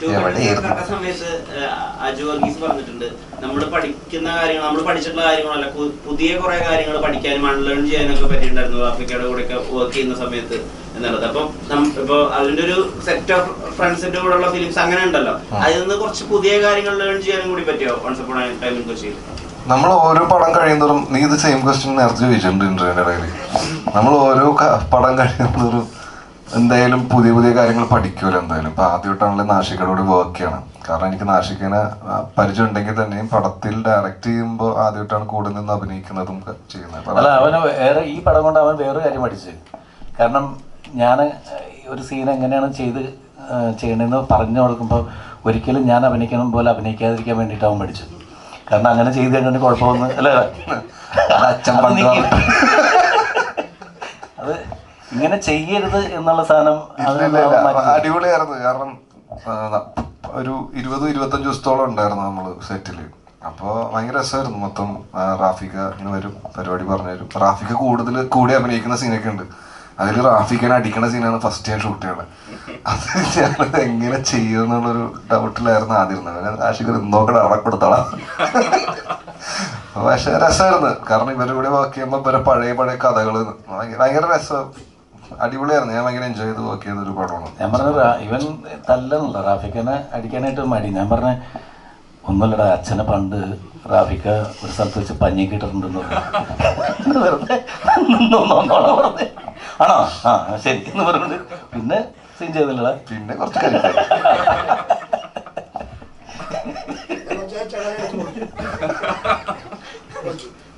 കണ്ട സമയത്ത് അജു വർഗീസ് പറഞ്ഞിട്ടുണ്ട് നമ്മൾ പഠിക്കുന്ന കാര്യങ്ങൾ നമ്മൾ പഠിച്ചിട്ടുള്ള കാര്യങ്ങളല്ല പുതിയ കുറെ കാര്യങ്ങൾ പഠിക്കാനും അൺലേൺ ചെയ്യാനൊക്കെ പറ്റിയിട്ടുണ്ടായിരുന്നു ആഫ്രിക്കയുടെ കൂടെ ഒക്കെ വർക്ക് ചെയ്യുന്ന സമയത്ത് എന്നുള്ളത്. അപ്പം ഇപ്പൊ അതിന്റെ ഒരു സെറ്റ് ഓഫ് ഫ്രണ്ട്സിന്റെ കൂടെ ഉള്ള ഫിലിംസ് അങ്ങനെ ഉണ്ടല്ലോ. അതിൽ നിന്ന് കുറച്ച് പുതിയ കാര്യങ്ങൾ ലേൺ ചെയ്യാനും കൂടി പറ്റിയോ? വൺസ് ടൈമിൽ കൊച്ചിയിൽ നമ്മൾ ഓരോ പടം കഴിയുന്നതും നീ ഇത് സെയിം ക്വസ്റ്റ്യൻ നേരത്തെ ചോദിച്ചിട്ടുണ്ട് ഇന്റർവ്യൂവിന്റെ ഇടയിൽ നമ്മൾ ഓരോ പടം കഴിയുന്നതും എന്തായാലും പുതിയ പുതിയ കാര്യങ്ങൾ പഠിക്കുമല്ലോ എന്തായാലും. ഇപ്പൊ ആദ്യമായിട്ടാണല്ലോ നാഷികയോട് വർക്ക് ചെയ്യണം കാരണം എനിക്ക് നാഷികനെ ആ, പരിചയം ഉണ്ടെങ്കിൽ തന്നെയും പടത്തിൽ ഡയറക്റ്റ് ചെയ്യുമ്പോൾ ആദ്യമായിട്ടാണ് കൂടെ നിന്ന് അഭിനയിക്കുന്നതും ചെയ്യുന്നത്. അല്ല അവന് വേറെ ഈ പടം കൊണ്ട് അവൻ വേറൊരു കാര്യം പഠിച്ചു. കാരണം ഞാൻ ഒരു സീൻ എങ്ങനെയാണ് ചെയ്ത് ചെയ്യണമെന്ന് പറഞ്ഞു കൊടുക്കുമ്പോൾ ഒരിക്കലും ഞാൻ അഭിനയിക്കണം പോലെ അഭിനയിക്കാതിരിക്കാൻ വേണ്ടിയിട്ട് അവൻ പഠിച്ചു കാരണം അങ്ങനെ ചെയ്ത് കഴിഞ്ഞാൽ കുഴപ്പമൊന്നും അല്ലേ അച്ഛൻ ഇങ്ങനെ ചെയ്യരുത് എന്നുള്ള സാധനം. അടിപൊളിയായിരുന്നു. കാരണം ഒരു ഇരുപത് ഇരുപത്തഞ്ച് ദിവസത്തോളം ഉണ്ടായിരുന്നു നമ്മൾ സെറ്റിൽ. അപ്പോൾ ഭയങ്കര രസമായിരുന്നു. മൊത്തം റാഫിക്ക റാഫിക ഇങ്ങനെ വരും പരിപാടി പറഞ്ഞു തരും. റാഫിക കൂടുതൽ കൂടി അഭിനയിക്കുന്ന സീനൊക്കെ ഉണ്ട്. അതിൽ റാഫിക്കനെ അടിക്കുന്ന സീനാണ് ഫസ്റ്റ് ഞാൻ ഷൂട്ട് ചെയ്യണത്. അത് ഞാനത് എങ്ങനെ ചെയ്യും എന്നുള്ളൊരു ഡൗട്ടിലായിരുന്നു ആദ്യം ഇരുന്നത്. ആഷിഖർ നോക്കണ അവിടെ കൊടുത്തോളാം. പക്ഷെ രസമായിരുന്നു. കാരണം ഇവരുടെ കൂടെ വർക്ക് ചെയ്യുമ്പോൾ ഇവരെ പഴയ പഴയ കഥകൾ ഭയങ്കര രസം അടിപൊളിയായിരുന്നു. ഞാൻ ഭയങ്കര എൻജോയ് ചെയ്ത് വർക്ക് ചെയ്ത ഒരു പടമാണ്. ഞാൻ പറഞ്ഞ ഇവൻ തല്ലെന്നുള്ള റാഫിക്കനെ അടിക്കാനായിട്ട് മടി. ഞാൻ പറഞ്ഞ ഒന്നുമില്ലടാ അച്ഛനെ പണ്ട് റാഫിക്ക ഒരു സ്ഥലത്ത് വെച്ച് പഞ്ഞി കിട്ടിട്ടുണ്ടെന്ന് പറഞ്ഞു. വെറുതെ ആണോ? ആ ശരി എന്ന് പറഞ്ഞിട്ട് പിന്നെ സീൻ ചെയ്തില്ലടാ. പിന്നെ കുറച്ച് കരിക്കായി